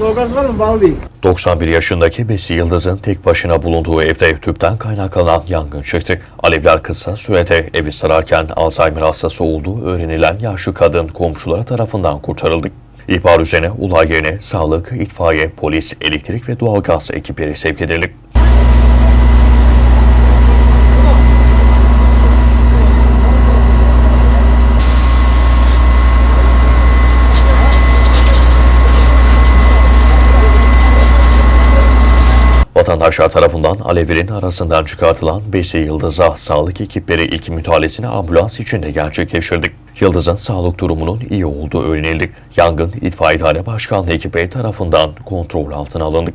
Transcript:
Doğalgaz var mı? Bağlı değil. 91 yaşındaki Besi Yıldız'ın tek başına bulunduğu evde tüpten kaynaklanan yangın çıktı. Alevler kısa sürede evi sararken Alzheimer hastası olduğu öğrenilen yaşlı kadın komşuları tarafından kurtarıldı. İhbar üzerine olay yerine sağlık, itfaiye, polis, elektrik ve doğalgaz ekipleri sevk edildi. Vatandaşlar tarafından alevlerin arasından çıkartılan Besi Yıldız'a sağlık ekipleri ilk müdahalesini ambulans içinde gerçekleştirdik. Yıldız'ın sağlık durumunun iyi olduğu öğrenildi. Yangın itfaiyehane başkanlığı ekipleri tarafından kontrol altına alındı.